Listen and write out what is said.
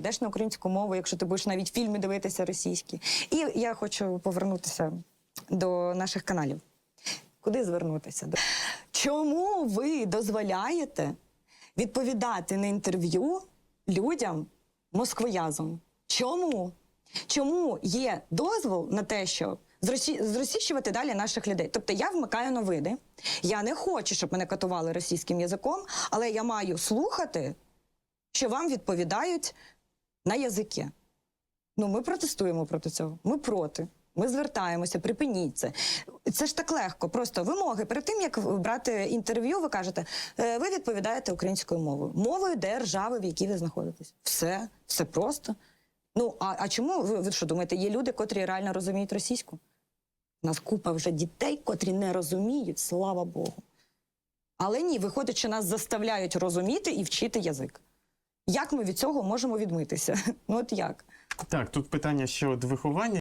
Йдеш на українську мову, якщо ти будеш навіть фільми дивитися російські. І я хочу повернутися до наших каналів. Куди звернутися? Чому ви дозволяєте відповідати на інтерв'ю людям москвоязом? Чому? Чому є дозвол на те, щоб зросі... зросійщувати далі наших людей? Тобто я вмикаю новини, я не хочу, щоб мене катували російським язиком, але я маю слухати, що вам відповідають на язики. Ну, ми протестуємо проти цього. Ми проти. Ми звертаємося, припиніть це. Це ж так легко. Просто вимоги. Перед тим як брати інтерв'ю, ви кажете, «Е, ви відповідаєте українською мовою, мовою держави, в якій ви знаходитесь. Все, все просто. Ну а, а чому ви, ви що думаєте, є люди, котрі реально розуміють російську? У нас купа вже дітей, котрі не розуміють, слава Богу. Але ні, виходить, що нас заставляють розуміти і вчити язик. Як ми від цього можемо відмитися? Ну от як? Так, тут питання ще от виховання.